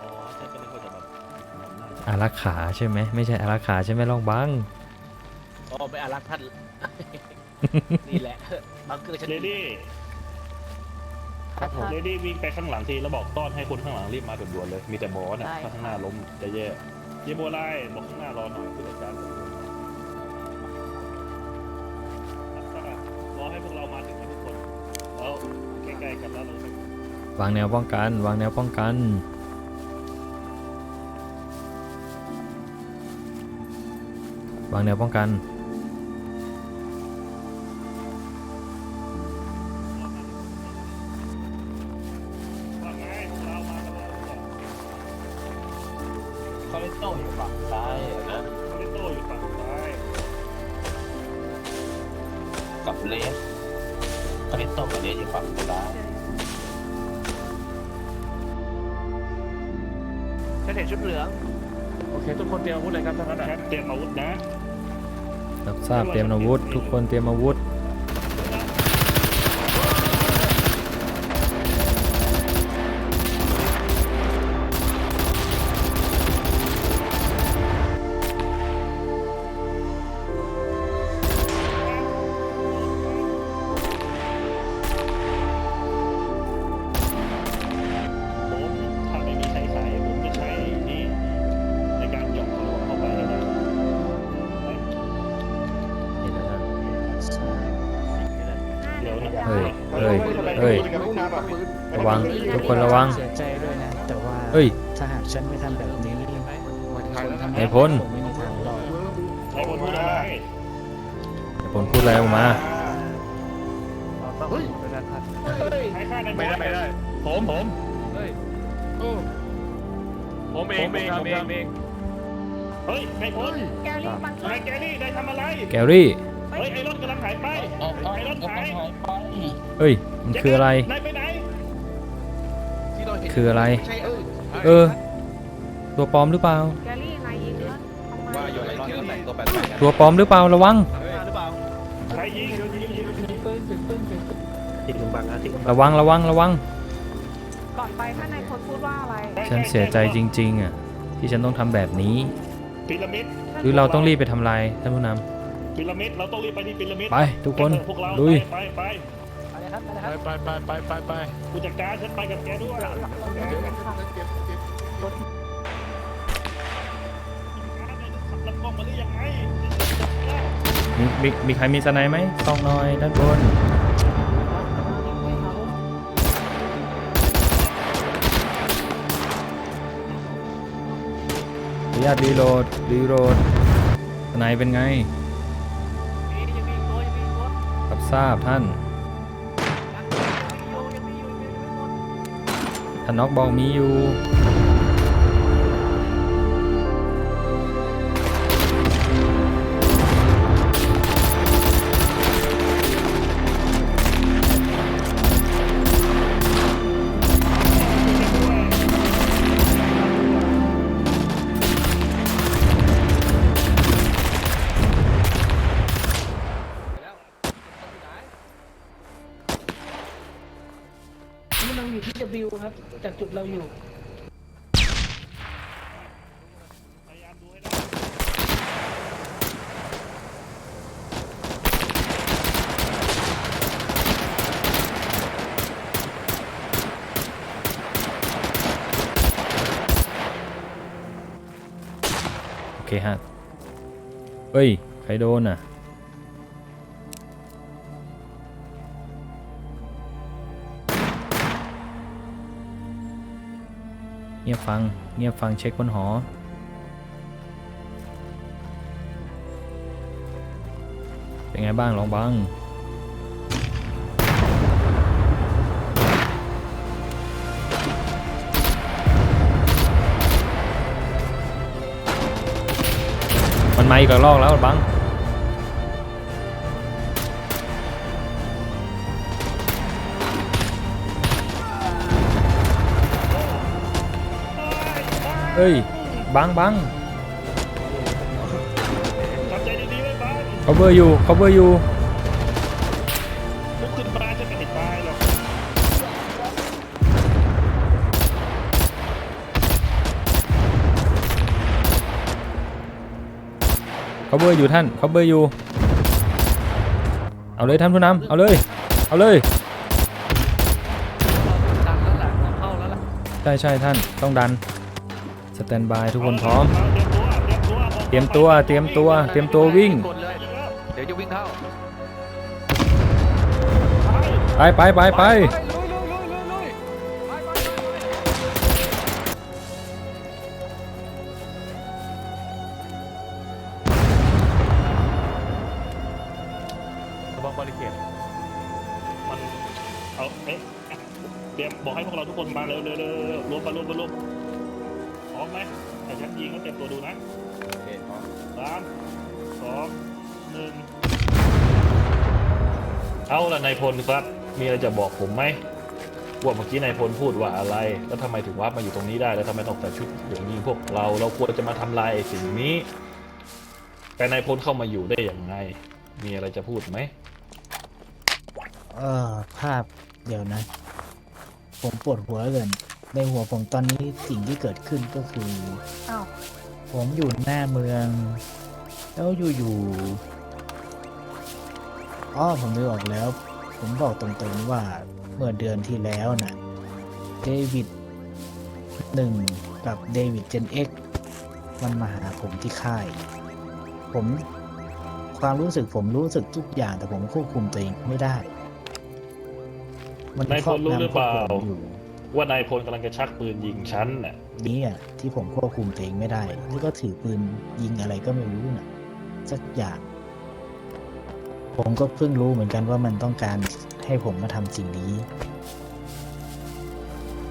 อ๋อฉันก็นึกว่าจะแบบอารักขาใช่ไหมไม่ใช่อารักขาใช่ไหมลองบังอ๋อไม่อารักท่าน นี่แหละบังเกอร์ฉันเลดี้เลดี้วิ่งไปข้างหลังทีแล้วบอกต้อนให้คนข้างหลังรีบมาด่วนๆเลย มีแต่หมอน่ะถ้าข้างหน้าล้มจะแย่เยโบไลบอกข้างหน้ารอหน่อยผู้จัดการร วางแนวป้องกัน วางแนวป้องกัน วางแนวป้องกันว่าไงพวกเรามากันแล้วเนี่ยคอเลสเตอรอลอยู่ฝั่งซ้ายนะคาริโตอยู่ฝั่งซ้ายกับเลสคอเลสเตกับเลสอยู่ฝั่งซ้าย ฉันเห็นชุดเหลืองโอเค ทุกคนเตรียมอาวุธเลยครับทั้งนั้นแคอะปเตรียมอาวุธนะรับทราบเตรียมอาวุธ ทุกคนเตรียมอาวุธ เฮ้ยเฮ้ยเฮ้ย ระวังทุกคนระวัง เสียใจด้วยนะ แต่ว่าเฮ้ย ถ้าหากฉันไม่ทำแบบนี้คนทำนายพล ผมไม่มีทางรอดใช้คนพูดอะไรแต่ผลพูดอะไรออกมา ใช้ค่าในไม่ได้ไม่ได้ ผมผมเฮ้ยผมเองผมทำเองเองเฮ้ยนายพลแกรี่บังเกอร์นายแกรี่นายทำอะไร แกรี่ เฮ้ยไอรอนกำลังหายไปไอรอนหายเฮ้ย มันคืออะไร นายไปไหนคืออะไรเออ ตัวปลอมหรือเปล่า แกรี่นายยิงแล้วทำไมว่าอยู่ไอ้ที่แต่งตัวแปลกตัวปลอมหรือเปล่าระวังใครยิงระวังระวังระวัง ก่อนไปถ้านายพลพูดว่าอะไรฉันเสียใจจริง ๆอะที่ฉันต้องทำแบบนี้ พีระมิด หรือเราต้องรีบไปทำลายท่านผู้น พีระมิดเราต้องรีบไปที่พีระมิดำไปทุกคนพวกเราลุยไปไปอะไรครับอะไรครับไปไปไปไปไปผู้จัดการฉันไปกับแกด้วยรับกล้องมาหรือยังไงมีมีมีใครมีสไนด์ไหมต้องหน่อยด้านบนขออนุญาตรีโหลดรีโหลดสไนด์เป็นไงยัง ทราบท่านท่านน็อกบอกมีอยู่ ครับ จากจุดเราอยู่ พยายามดูให้ได้โอเคฮะเฮ้ย ใครโดนอะ ฟัง เงียบฟังเช็คบนหอ เป็นไงบ้างลองบังมันมาอีกระลอกแล้วบัง เอ้ยบังบังเขาเบอร์อยู่เขาเบอร์อยู่ลุกขึ้นมาฉันไม่ห็ดตายหรอกเขาเบอร์อยู่ท่านเขาเบอร์อยู่ เอาเลยท่านผู้นำเอาเลย เอาเลย ดันแล้วแหะเข้าแล้วแหะใช่ใช่ท่าน ต้องดัน สแตนบายทุกคนพร้อม เตรียมตัว เตรียมตัว เตรียมตัวเตรียมตัววิ่งกดเลยเดี๋ยวจะวิ่งเข้า ไปไปไปไปามสองหนึ่งเอาละนายพลครับ มีอะไรจะบอกผมไหมว่าเมื่อกี้นายพลพูดว่าอะไร แล้วทำไมถึงวับมาอยู่ตรงนี้ได้ แล้วทำไมต้องใส่ชุดอย่างนี้พวกเรา เราควรจะมาทำลายไอ้สิ่งนี้ แต่นายพลเข้ามาอยู่ได้อย่างไง มีอะไรจะพูดไหม เออภาพเดี๋ยวนะ ผมปวดหัวเหลือเกิน ในหัวผมตอนนี้สิ่งที่เกิดขึ้นก็คือ อ้าว ผมอยู่หน้าเมือง แล้วอยู่ๆอ้อผมนึกออกแล้ว ผมบอกตรงๆว่าเมื่อเดือนที่แล้วนะเดวิดหนึ่งกับเดวิดเจนเอ็กมันมาหาผมที่ค่าย ผมความรู้สึกผมรู้สึกทุกอย่างแต่ผมควบคุมตัวเองไม่ได้ มันนายพลรู้หรือเปล่าคอบงำควบคุมอยู่ว่านายพลกำลังจะชักปืนยิงฉันน่ะนี้อะที่ผมควบคุมตัวเองไม่ได้แล้วก็ถือปืนยิงอะไรก็ไม่รู้น่ะ สักอย่าง ผมก็เพิ่งรู้เหมือนกันว่ามันต้องการให้ผมมาทำสิ่งนี้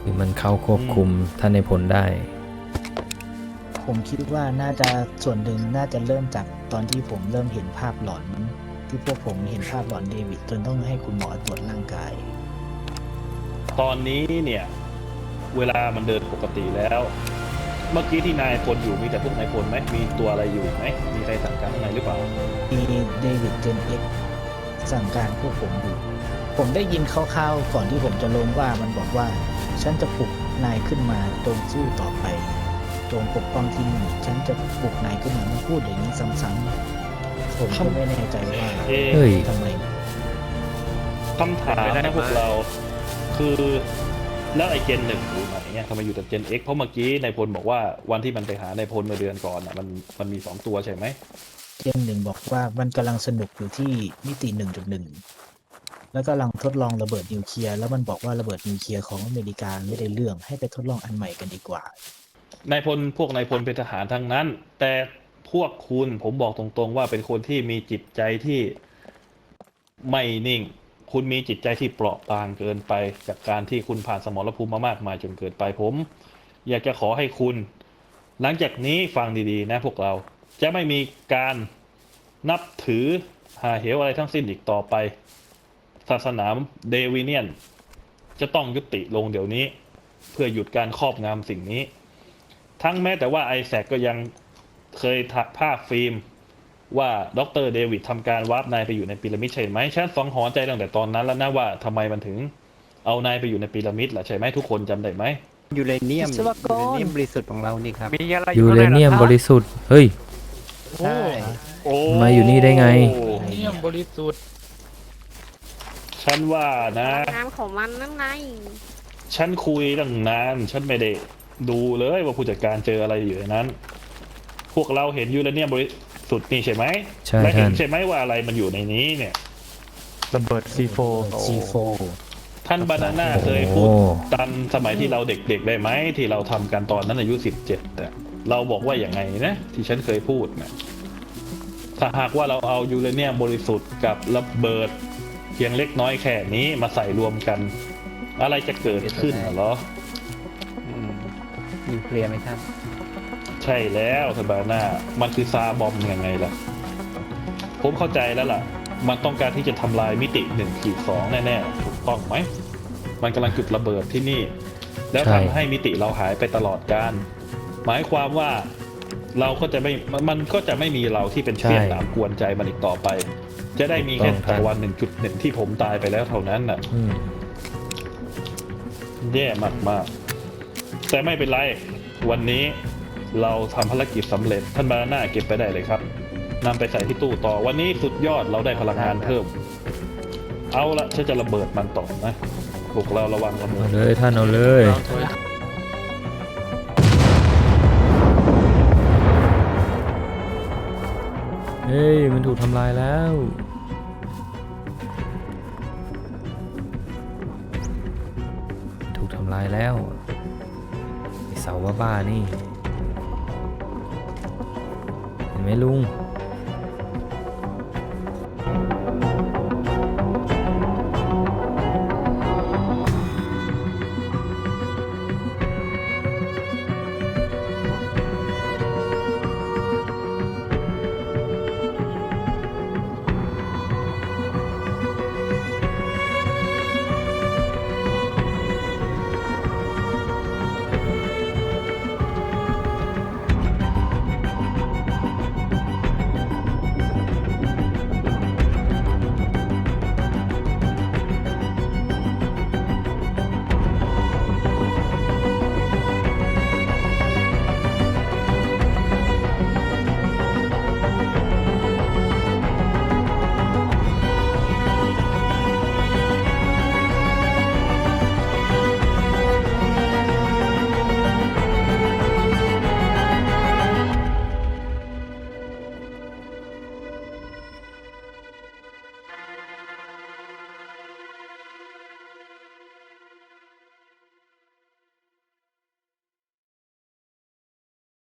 หรือมันเข้าควบคุมท่านในพลได้ ผมคิดว่าน่าจะส่วนหนึ่งน่าจะเริ่มจากตอนที่ผมเริ่มเห็นภาพหลอน ที่พวกผมเห็นภาพหลอนเดวิดจนต้องให้คุณหมอตรวจร่างกาย ตอนนี้เนี่ย เวลามันเดินปกติแล้ว เมื่อกี้ที่นายพลอยู่มีแต่พวกนายพลไหมมีตัวอะไรอยู่ไหมมีใครสั่งการข้างในหรือเปล่ามีเดวิดเจนเอ็กสั่งการพวกผมอยู่ ผมได้ยินคร่าวๆก่อนที่ผมจะลงว่ามันบอกว่า ฉันจะปลุกนายขึ้นมาจงสู้ต่อไปจงปกป้องที่นี่ฉันจะปลุกนายขึ้นมามันพูดอย่างนี้ซ้ำๆผมก็ไม่แน่ใจว่าเอ๊ะเฮ้ย ทำไม คำถามนะพวกเรา คือ แล้วไอ้เจนหนึ่งอยู่ไหนเนี่ยทำไมอยู่แต่เจน X เพราะเมื่อกี้นายพลบอกว่าวันที่มันไปหานายพลเมื่อเดือนก่อนอะมันมันมีสองตัวใช่ไหมเจนหนึ่งบอกว่ามันกำลังสนุกอยู่ที่มิติหนึ่งจุดหนึ่งแล้วกำลังทดลองระเบิดนิวเคลียร์แล้วมันบอกว่าระเบิดนิวเคลียร์ของอเมริกาไม่ได้เรื่องให้ไปทดลองอันใหม่กันดีกว่านายพลพวกนายพลเป็นทหารทั้งนั้น แต่พวกคุณผมบอกตรงๆว่าเป็นคนที่มีจิตใจที่ไม่นิ่ง คุณมีจิตใจที่เปราะบางเกินไปจากการที่คุณผ่านสมรภูมิมามากมายจนเกินไปผม อยากจะขอให้คุณ หลังจากนี้ฟังดีๆ นะพวกเราจะไม่มีการนับถือหาเหวอะไรทั้งสิ้นอีกต่อไป ศาสนาเดวิเนียน จะต้องยุติลงเดี๋ยวนี้ เพื่อหยุดการครอบงำสิ่งนี้ ทั้งแม้แต่ว่าไอแซกก็ยังเคยถ่ายภาพฟิล์ม ว่าดรเดวิดทำการวาร์ปนายไปอยู่ในพีระมิดใช่ไหมฉันสองหอนใจตั้งแต่ตอนนั้นแล้วนะว่าทำไมมันถึงเอานายไปอยู่ในพีระมิดล่ะใช่ไหมทุกคนจำได้ไหมยูเรเนียมวิศวกรยูเรเนียมบริสุทธิ์ของเรานี่ครับมีอะไรอยูยู่ข้างเรในเนียมหบอริสุทธิ์เฮ้ย ใช่โอ้มาอยู่นี่ได้ไง เนียมบริสุทธิ์ฉันว่านะงานของมันนั่นไงฉันคุยตั้งนาน ฉันไม่ได้ดูเลยว่าผู้จัดการเจออะไรอยู่ในนั้น พวกเราเห็นยูเรเนียมบริ สุทธิ์นี่ใช่ไหมใช่และเห็นท่าน ใช่ไหมว่าอะไรมันอยู่ในนี้เนี่ย ระเบิดซีโฟซีโฟท่านบานาน่าโอ้เคยพูดตอนสมัยที่เราเด็กๆได้ไหมที่เราทำกันตอนนั้นอายุสิบเจ็ดแต่เราบอกว่าอย่างไงนะ ที่ฉันเคยพูดนะถ้าหากว่าเราเอายูเรเนียมบริสุทธิ์กับระเบิด เพียงเล็กน้อยแค่นี้มาใส่รวมกัน อะไรจะเกิดขึ้นเหรอ นิวเคลียร์ไหมท่าน ใช่แล้วท่านบานาน่ามันคือซาบอมยังไงล่ะ ผมเข้าใจแล้วล่ะ มันต้องการที่จะทำลายมิติหนึ่งขีดสองแน่ๆ ถูกต้องไหม มันกำลังจุดระเบิดที่นี่ แล้วใช่ทำให้มิติเราหายไปตลอดการ หมายความว่าเราก็จะไม่มันมันก็จะไม่มีเราที่เป็นเสี้ยนหนามกวนใจมันอีกต่อไป จะได้มีแค่จักรวาลหนึ่งจุดหนึ่งที่ผมตายไปแล้วเท่านั้นน่ะอืมแย่มากๆ แต่ไม่เป็นไร วันนี้ เราทำภารกิจสำเร็จท่านบานาน่าเก็บไปได้เลยครับนำไปใส่ที่ตู้ต่อวันนี้สุดยอดเราได้พลังงานเพิ่ม เอาละฉันจะระเบิดมันต่อนะพวกเราระวังระเบิเอาดเลยท่านเอาเลยเฮ้ยมันถูกทำลายแล้วถูกทำลายแล้วไอเสาบ้าๆนี่ ไหมลุง